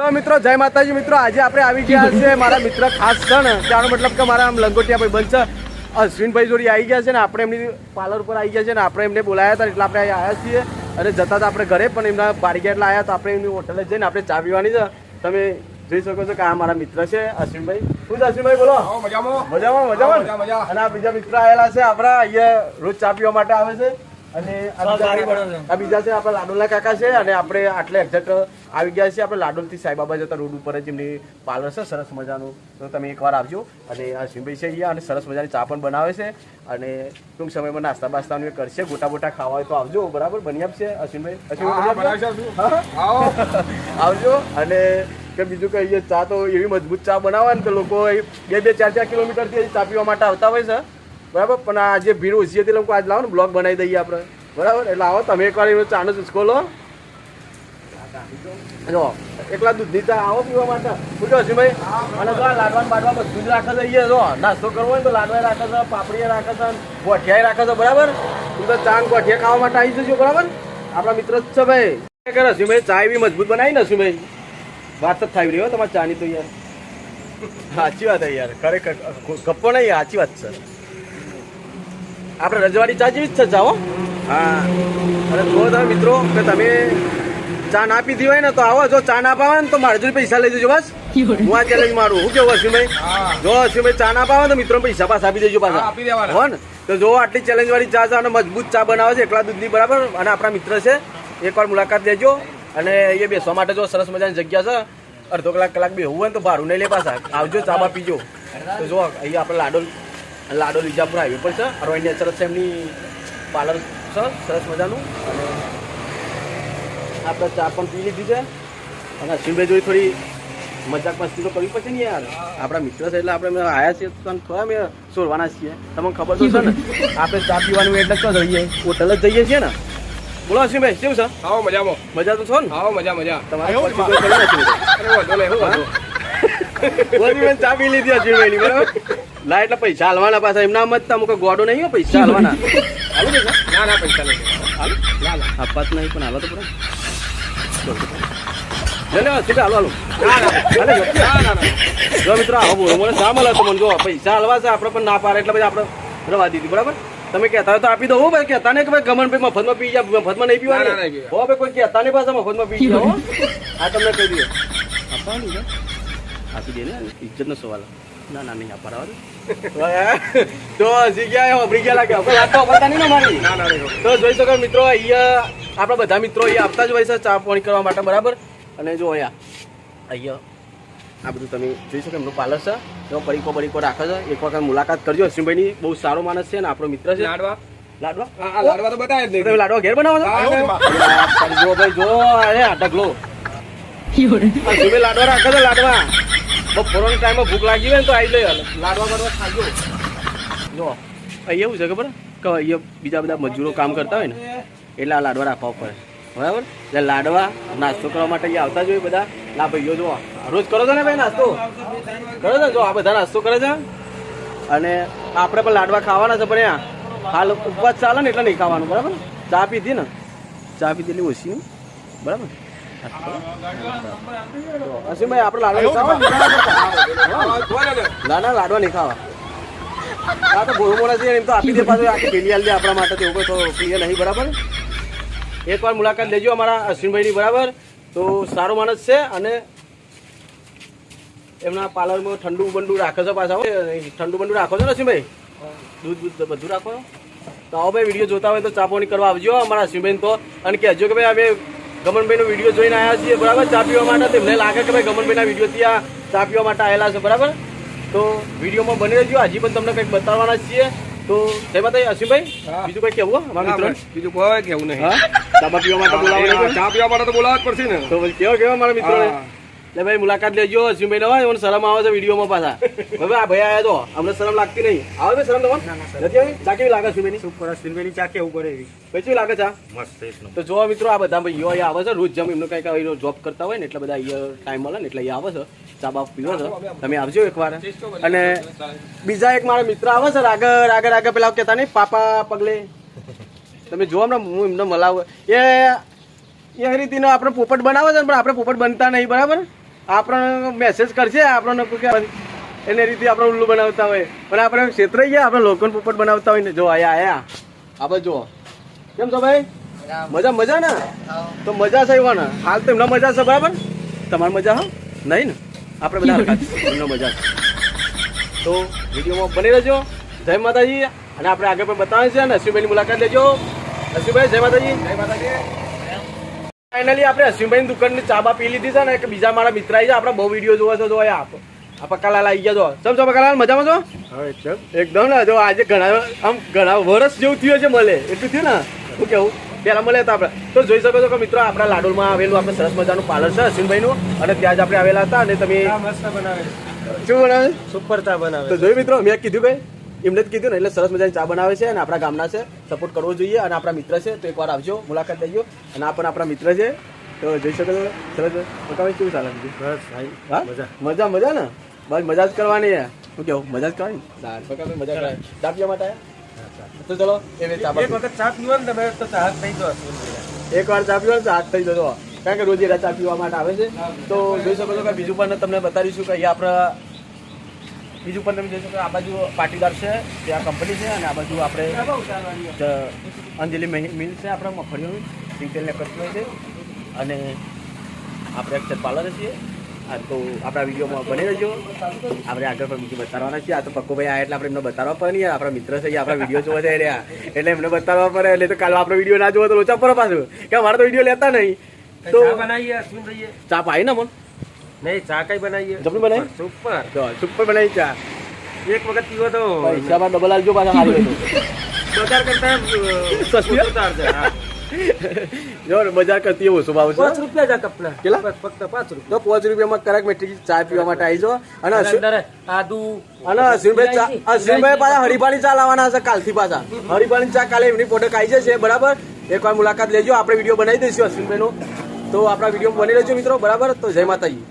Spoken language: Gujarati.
તો મિત્રો જય માતાજી. મિત્રો આજે આપણે આવી ગયા છે મારા મિત્ર ખાસ છે ને ત્યાંનો મતલબ કે મારા આમ લંગોટિયા ભાઈ બનશે અશ્વિનભાઈ જોડી આવી ગયા છે ને આપણે એમની પાર્લર પર આવી ગયા છે ને આપણે એમને બોલાયા હતા એટલે આપણે આવ્યા છીએ. અને જતા હતા આપણે ઘરે પણ એમના બારી એટલે આવ્યા તો આપણે એમની હોટલે જઈને આપણે ચા પીવાની છે. તમે જોઈ શકો છો કે આ મારા મિત્ર છે અશ્વિનભાઈ. શું છે અશ્વિનભાઈ બોલો? મજામાં. મજામાં મજામાં મજા, મજા. અને આ બીજા મિત્ર આવેલા છે આપણા અહીંયા રોજ ચા પીવા માટે આવે છે. અને આ બીજા- છે. આપણા લાડોલા કાકા છે અને આપણે આટલે એક્ઝેક્ટ આવી ગયા છીએ. આપણે લાડોલથી સાઈબાબા જતા રોડ ઉપર જ એમની પાર્લર છે સરસ મજાનું. તો તમે એકવાર આવજો. અને આ સિંભાઈ છે અહીંયા અને સરસ મજાની ચા પણ બનાવે છે. અને ટૂંક સમયમાં નાસ્તા બાસ્તાનું એ કરશે. ગોટા બોટા ખાવા હોય તો આવજો. બરાબર? બની આપશે અશ્વિનભાઈ? અશ્વિનભાઈ શકશું. હા? આવો. આવજો. અને કે બીજું કહીએ ચા તો એવી મજબૂત ચા બનાવે ને તો લોકો બે બે ચાર ચાર કિલોમીટરથી ચા પીવા માટે આવતા હોય છે. બરાબર? પણ આ જે ભીડ ઓછી હતી લોકો આજ લાવો ને બ્લોગ બનાવી દઈએ આપણે. બરાબર? એટલે આવો તમે એકવાર એનો ચાનો ચૂસકો લો. જો એકલા દૂધની ચા આવો પીવા માટે. પૂછો હસીભાઈ અને જો આ લાડવા બાડવા બધું જ રાખે છે જો નાસ્તો કરવો હોય તો લાડવા રાખે છે પાપડીએ રાખે છે ગોઠિયા રાખે છે બરાબર? તું તો ચાંગ ગોઠિયા ખાવા માટે આવી જજો બરાબર? આપણા મિત્ર જ છે ભાઈ. કરે હસીભાઈ ચા એવી મજબૂત બનાવી ને હસીભાઈ વાત જ થાય રહી હો તમારી ચાની તો યાર. સાચી વાત છે યાર ખરેખર ગપ્પો નહીં સાચી વાત છે. આપણે રજવાડી ચા જેવી જ છે ચા હો. હા. અને જો તમે મિત્રો કે તમે ચા ના પીધી હોય ને તો આવો જો ચા ના પાવે ને તો મારે જોડે પૈસા લઈ જજો બસ. હું આ ચેલેન્જ મારું. હું કેવું અશ્વિનભાઈ જો અશ્વિનભાઈ ચા ના પાવે તો મિત્રો પૈસા પાસ આપી દેજો પાછા. આપી દેવાના. હો ને? તો જો આટલી ચેલેન્જ વાળી ચા છે અને મજબૂત ચા બનાવે છે એકલા દૂધની બરાબર. અને આપણા મિત્ર છે એકવાર મુલાકાત લેજો. અને એ બેસવા માટે જો સરસ મજાની જગ્યા છે અડધો કલાક કલાક બેહવું હોય ને તો ભાડું નહીં લે પાછા. આવજો ચા બા પીજો તો જો અહીંયા આપણે લાડો લાડો વિજાપુર હાઈવે પર છે. નેચર છે એમની પાર્લર છે. સરસ મજાનું. અને આપણે ચા પણ પી લીધી છે. અને અશ્વિનભાઈ જોઈ થોડી મજાક મસ્તી તો કરવી પડશે ને યાર. આપણા મિત્ર છે એટલે આપણે આવ્યા છીએ. તો થોડા મેં સોરવાના છીએ. તમને ખબર તો છે ને. આપણે ચા પીવાનું એટલે ક્યાં જઈએ? હોટલ જ જઈએ છીએ ને. બોલો અશ્વિનભાઈ કેવું છે? હા મજામાં. મજા તો છો ને? હા મજા મજા. તમારે ચા પી લીધી અશ્વિનભાઈની બરાબર? ના એટલે પૈસા હાલવાના પાછા. એમના મત તમે કોઈ ગોડો નહીં હો પૈસા હાલવાના. હાલો ના ના પૈસા નહીં. હાલો. ના ના. આપવા જ નહીં પણ હાલો તો પૂરા લે લે સીધા હાલો હાલો. ના ના જો. ના ના ના. જો મિત્રો આવો બોલો મને શા મળે તો મને જો પૈસા હાલવા છે આપણે પણ ના પાડે એટલે પછી આપણે રવા દીધી બરાબર? તમે કહેતા હોય તો આપી દો હો ભાઈ. કહેતા નહીં કે ભાઈ ગમન ભાઈ મફતમાં પી જા મફતમાં નહીં ના, ના, પીવાની. હો ભાઈ કોઈ કહેતા નહીં પાછા મફતમાં પી જાઓ આ તમને કહી દઈએ. આપવાની આપી દે ને ઇજ્જતનો સવાલ. ના ના નહીં આપવા તો હજી ગયા અભરી ગયા લાગે. આપણે વાત તો અપડતા નહીં ને મારી ના ના નહીં. તો જોઈ શકો મિત્રો અહીંયા આપણા બધા મિત્રો અહીંયા આપતા જ હોય છે ચા પાણી કરવા માટે બરાબર? અને જો અહીંયા અહીંયા આ બધું તમે જોઈ શકો એમનું પાર્લર છે. એમાં પડીકો પરીકો રાખે છે. એક વખત મુલાકાત કરજો. અશ્વિનભાઈની બહુ સારો માણસ છે ને આપણો મિત્ર છે. લાડવા? લાડવા? લાડવા તો બતાવે જ નહીં. લાડવા ઘેર બનાવો જો ભાઈ જો અરે આ ઢગલો. લાડવા રાખે છે લાડવા. બપોરના ટાઈમમાં ભૂખ લાગી હોય ને તો આવી લઈ લાડવા બાડવા ખાજો. જો અહીં એવું છે ખબર? કે અહીંયા બીજા બધા મજૂરો કામ કરતા હોય ને એટલે આ લાડવા રાખવા પડે બરાબર? એટલે લાડવા નાસ્તો કરવા માટે અહીંયા આવતા જ હોય બધા. ના ભાઈઓ જો રોજ કરો છો ને ભાઈ નાસ્તો? કરો છો? જો આ બધા નાસ્તો કરે છે? અને આપણે પણ લાડવા ખાવાના છે પણ હાલ ઉપવાસ ચાલે ને એટલે નહીં ખાવાનું બરાબર? ચા પીધી ને? ચા પીધી એટલી ઓછી બરાબર? અસીમભાઈ આપણે લાડવા હા, ને. ના લાડવા નહીં ખાવા આ તો ગોળ મોડા છે એમ તો આપી દે પાછું આખી ભેલી આલી દે આપણા માટે તો એવું કોઈ તો ક્લિયર નહીં બરાબર? એકવાર મુલાકાત લેજો અમારા અશ્વિનભાઈની બરાબર? તો સારો માણસ છે અને એમના પાર્લરમાં ઠંડુ બંડુ રાખે છે પાછા ઠંડુ બંડુ રાખો છો ને અશ્વિનભાઈ દૂધ દૂધ બધું રાખો. તો આવો ભાઈ વીડિયો જોતા હોય તો ચાપોની કરવા આવજો અમારા અશ્વિનભાઈ તો. અને કહેજો કે ભાઈ અમે ગમનભાઈનો વીડિયો જોઈને આવ્યા છીએ બરાબર? ચા પીવા માટે તેમને લાગે કે ભાઈ ગમનભાઈના વિડીયોથી આ ચા પીવા માટે આવેલા છે બરાબર? તો વિડીયોમાં બની રહેજો હજી પણ તમને કંઈક બતાવવાના છીએ. તો જય માતાજી અસીમભાઈ બીજું કંઈ કેવું અમારા મિત્રો બીજું કોઈ કેવું નહીં. ચા પીવા માટે બોલાવવા ચા પીવા માટે તો બોલાવવા જ પડશે ને. તો કેવા કેવો મારા મિત્રો. એટલે ભાઈ મુલાકાત લેજો અશ્વિનભાઈ નવા એમને શરમ આવે છે વિડીયોમાં પાછા. હવે આ ભાઈ આવ્યા તો અમને શરમ લાગતી નહીં. આવે ભાઈ શરમ તમને? નથી આવી? ચા કેવી લાગે અશ્વિનભાઈની સુપર અશ્વિનભાઈની ચા કેવું પડે એવી? ભાઈ કેવી લાગે ચા? મસ્ત તો જોવા મિત્રો આ બધા ભાઈઓ અહીંયા આવે છે રોજ જેમ એમનો કંઈક આવી જોબ કરતા હોય ને એટલે બધા અહીંયા ટાઈમ મળે ને એટલે અહીંયા આવે છે ચા બાપ પીવો છે. તમે આવજો એકવાર. અને બીજા એક મારા મિત્ર આવે છે આગળ આગળ આગળ પેલા કહેતા નહીં પાપા પગલે. તમે જોવો ને હું એમને મલાવ. એ એ રીતનો આપણે પોપટ બનાવે છે પણ આપણે પોપટ બનતા નહીં બરાબર? આપણને મેસેજ કરશે આપણને એને રીતે આપણે ઉલ્લુ બનાવતા હોય. પણ આપણે ક્ષેત્ર ગયા આપણે લોકોને પોપટ બનાવતા હોય ને જો આયા આયા. આપણે જુઓ. કેમ છો ભાઈ? મજા મજા ને તો મજા છે એવા ને હાલ તો એમના મજા છે બરાબર? તમારી મજા હા? નહીં ને? આપણે બધા એમનો મજા. તો વિડીયોમાં બની રહેજો. જય માતાજી. અને આપણે આગળ પણ બતાવે છે અને અશ્વિનભાઈની મુલાકાત લેજો. અશ્વિનભાઈ જય માતાજી. જય માતાજી. ફાઇનલી આપણે અશ્વિનભાઈની દુકાનની ચાબા પી લીધી છે ને કે બીજા મારા મિત્ર આવી છે આપણે બહુ વીડિયો જોવા છો જો આપ. આ પક્કાલાલ આવી ગયા છો ચમ છો પક્કાલાલ? મજામાં છો? એકદમ. ને? જો આજે ઘણા આમ ઘણા વર્ષ જેવું થયું છે મળે. એટલું થયું ને? શું કેવું? પેલા મળે હતા આપણે. તો જોઈ શકો છો કે મિત્રો આપણા લાડોલમાં આવેલું આપણે સરસ મજાનું પાર્લર છે અશ્વિનભાઈનું અને ત્યાં જ આપણે આવેલા હતા અને તમે મસ્ત બનાવે. શું બનાવે? સુપર ચા બનાવે. તો જોયું મિત્રો મેં કીધું કઈ એમને જ કીધું ને એટલે સરસ મજાની ચા બનાવે છે અને આપણા ગામના છે. સપોર્ટ કરવો જોઈએ અને આપણા મિત્ર છે તો એકવાર આવજો મુલાકાત લઈજો અને આ પણ આપણા મિત્ર છે. તો જોઈ શકો છો સરસ પકાવે કેવું ચાલે બસ હા? મજા. મજા મજા ને? બસ મજા જ કરવાની છે. શું કેવું? મજા જ કરવાની? સારું પકાવે મજા કરાય ચા પીવા માટે? તો ચલો એક વખત ચા પીવો ને તમે તો ચા થઈ ગયો એક વાર ચા પીવા ને હાથ થઈ જશો કારણ કે રોજ એરા ચા પીવા માટે આવે છે. તો જોઈ શકો છો કે બીજું પણ તમને બતાવીશું કે અહીંયા આપણા બીજું પણ તમે જોઈ શકો આ બાજુ પાટીદાર છે ત્યાં કંપની છે અને આ બાજુ આપણે અંજલિ મિલ છે આપણા મગફળીઓની સિંગતેલને કરતી હોય છે. અને આપણે અક્ષર પાર્લર છીએ. આ તો આપણા વિડીયોમાં બની રહેજો. આપણે આગળ પણ બીજું બતાવવાના છીએ. આ તો પક્કોભાઈ આ એટલે આપણે એમને બતાવવા પડે નહીં. આપણા મિત્ર છે આપણા વીડિયો જોવા જાય રહ્યા. એટલે એમને બતાવવા પડે. એટલે તો કાલે આપણો વીડિયો ના જોવો તો લોચા પર પાછું. કે અમારે તો વીડિયો લેતા નહીં. તો ચા પાઈ ને મન નહીં ચા કઈ બનાવીએ? જબરી બનાવી? સુપર. સુપર બનાવી ચા. એક વખત પીવો તો. પૈસામાં ડબલ આવજો પાછા હારી બજાર કરતા સસ્તી? ઉતાર છે હા. તો જો ને બજાર કરતી એવો શું ભાવ પાંચ રૂપિયા જ કપના. કેટલા? ફક્ત પાંચ રૂપિયા. તો રૂપિયામાં કરાક મેટ્રિક ચા પીવા માટે આવી જાઓ. અને અંદર આદુ. અને અશ્વિનભાઈ ચા અશ્વિનભાઈ પાછા હરિભાની ચા લાવવાના હશે કાલથી પાછા. હરિભાની ચા કાલે એમની પ્રોડક્ટ આવી જશે બરાબર? એકવાર મુલાકાત લેજો આપણે વીડિયો બનાવી દઈશું અશ્વિનભાઈનો. તો આપણા વીડિયો બની રહેજો મિત્રો બરાબર? તો જય માતાજી.